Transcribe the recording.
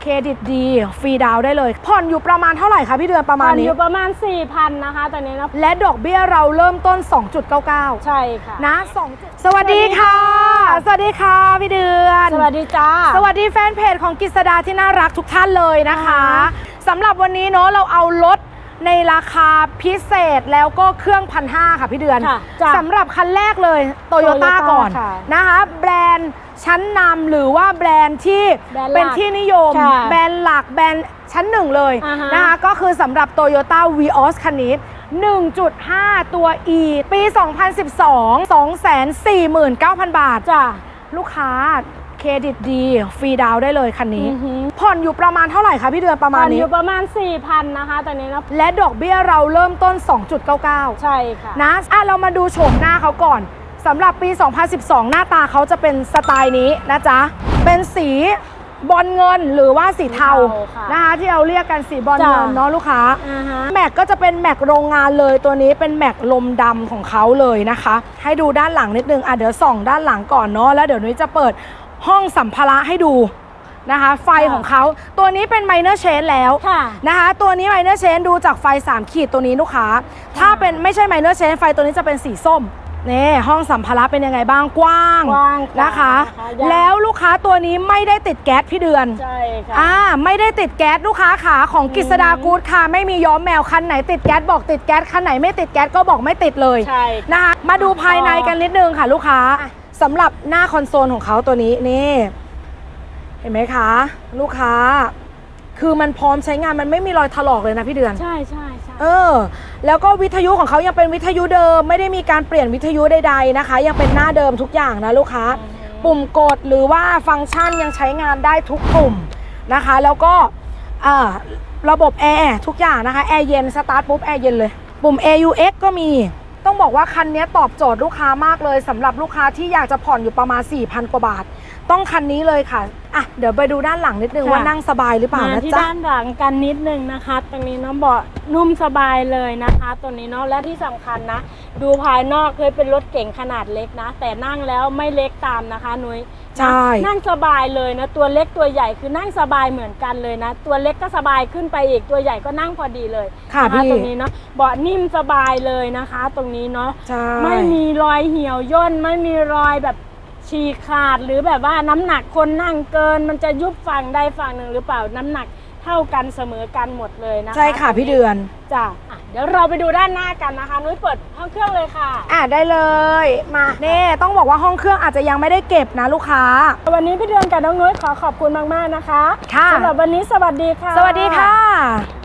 เครดิตดี ฟรีดาวน์ได้เลย ผ่อนอยู่ประมาณเท่าไหร่คะพี่เดือนประมาณผ่อนนี้ อยู่ประมาณ 4,000 นะคะตอนนี้นะ และดอกเบี้ยเราเริ่มต้น 2.99 ใช่ค่ะ นะ2สวัสดีค่ะ สวัสดีค่ะพี่เดือน สวัสดีจ้า สวัสดีแฟนเพจของกิษดาที่น่ารักทุกท่านเลยนะคะอ่าสำหรับวันนี้เนาะเราเอารถใน ราคาพิเศษแล้วก็เครื่องพันห้าค่ะพี่เดือนค่ะจ้ะสำหรับคันแรกเลยโตโยต้า Toyota ก่อนค่ะนะคะแบรนด์ชั้นนำหรือว่าแบรนด์ที่แบรนด์หลักเป็นที่นิยม ค่ะแบรนด์หลักแบรนด์ชั้นหนึ่งเลยอ่าฮะ นะคะก็คือสำหรับ Toyota Vios คันนี้ 1.5 ตัว E ปี 2012 249,000 บาท จ้าลูกค้า เครดิตดี ฟรีดาวน์ได้เลยคันนี้ อือหือ ผ่อนอยู่ประมาณเท่าไหร่คะพี่เดือนประมาผ่ณอนนี้ อยู่ประมาณ 4,000 นะคะตอนนี้นะและดอกเบี้ยเราเริ่มต้น 2.99 ใช่ค่ะนะอะเรามาดูโฉมหน้าเขาก่อนสำหรับปี 2012 หน้าตาเขาจะเป็นสไตล์นี้นะจ๊ะ เป็นสีบอลเงินหรือว่าสีเทาสีเทาค่ะ นะคะที่เราเรียกกันสีบอลจ้ะเงินเนาะลูกค้า อ่าฮะ แม็กก็จะเป็นแม็กโรงงานเลยตัวนี้เป็นแม็กลมดำของเขาเลยนะคะ ให้ดูด้านหลังนิดนึงอะเดี๋ยวส่องด้านหลังก่อนเนาะแล้วเดี๋ยวนุ้ยจะเปิด ห้องสัมภาระให้ดูนะคะ ไฟค่ะของเขาตัวนี้เป็นไมเนอร์เชนแล้วค่ะนะคะ ตัวนี้ไมเนอร์เชนดูจากไฟ 3 ขีดตัวนี้ลูกค้า ถ้าเป็นไม่ใช่ไมเนอร์เชนไฟตัวนี้จะเป็นสีส้มนี่ห้องสัมภาระเป็นยังไงบ้างกว้างกว้างนะคะนะคะยาวแล้วลูกค้าตัวนี้ไม่ได้ติดแก๊สพี่เดือนใช่ค่ะอ่าไม่ได้ติดแก๊สลูกค้าขาของกฤษดาอืมกู๊ดค่ะไม่มีย้อมแมวคันไหนติดแก๊สบอกติดแก๊สคันไหนไม่ติดแก๊สก็บอกไม่ติดเลยใช่นะคะมาดูภายในกันนิดนึงค่ะลูกค้า สำหรับหน้าคอนโซลของเขาตัวนี้นี่ เห็นไหมคะ ลูกค้า คือมันพร้อมใช้งานมันไม่มีรอยถลอกเลยนะพี่เดือน ใช่ใช่ใช่เออ แล้วก็วิทยุของเขายังเป็นวิทยุเดิม ไม่ได้มีการเปลี่ยนวิทยุใดๆนะคะ ยังเป็นหน้าเดิมทุกอย่างนะลูกค้า ปุ่มกดหรือว่าฟังก์ชันยังใช้งานได้ทุกปุ่มนะคะ แล้วก็อ่าระบบแอร์ทุกอย่างนะคะแอร์เย็นสตาร์ทปุ๊บแอร์เย็นเลย ปุ่ม AUX ก็มี ต้องบอกว่าคันนี้ตอบโจทย์ลูกค้ามากเลยสำหรับลูกค้าที่อยากจะผ่อนอยู่ประมาณ 4,000 กว่าบาท ต้องคันนี้เลยค่ะ อะเดี๋ยวไปดูด้านหลังนิดนึงค่ะ ว่านั่งสบายหรือเปล่ามานะที่จ๊ะด้านหลังกันนิดนึงนะคะ ตรงนี้เน้องเบาะนุ่มสบายเลยนะคะ ตัวนี้เนาะและที่สำคัญนะ ดูภายนอกเคยเป็นรถเก๋งขนาดเล็กนะ แต่นั่งแล้วไม่เล็กตามนะคะนุ้ยใช่นะนั่งสบายเลยนะ ตัวเล็กตัวใหญ่คือนั่งสบายเหมือนกันเลยนะ ตัวเล็กก็สบายขึ้นไปอีกตัวใหญ่ก็นั่งพอดีเลยค่ะนพี่ ตรงนี้เนาะเบาะนิ่มสบายเลยนะคะ ตรงนี้เนาะ ใช่ ไม่มีรอยเหี่ยวย่นไม่มีรอยแบบ ฉีกขาดหรือแบบว่าน้ำหนักคนนั่งเกิน มันจะยุบฝั่งใดฝั่งหนึ่งหรือเปล่าน้ำหนักเท่ากันเสมอกันหมดเลยนะคะใช่ค่ะพี่เดือนจ้ะอะเดี๋ยวเราไปดูด้านหน้ากันนะคะนุ้ยเปิดห้องเครื่องเลยค่ะ อะได้เลยมาเน่ต้องบอกว่าห้องเครื่องอาจจะยังไม่ได้เก็บนะลูกค้า วันนี้พี่เดือนกับน้องนุ้ยขอขอบคุณมากๆนะคะค่ะ สำหรับวันนี้สวัสดีค่ะ สวัสดีค่ะ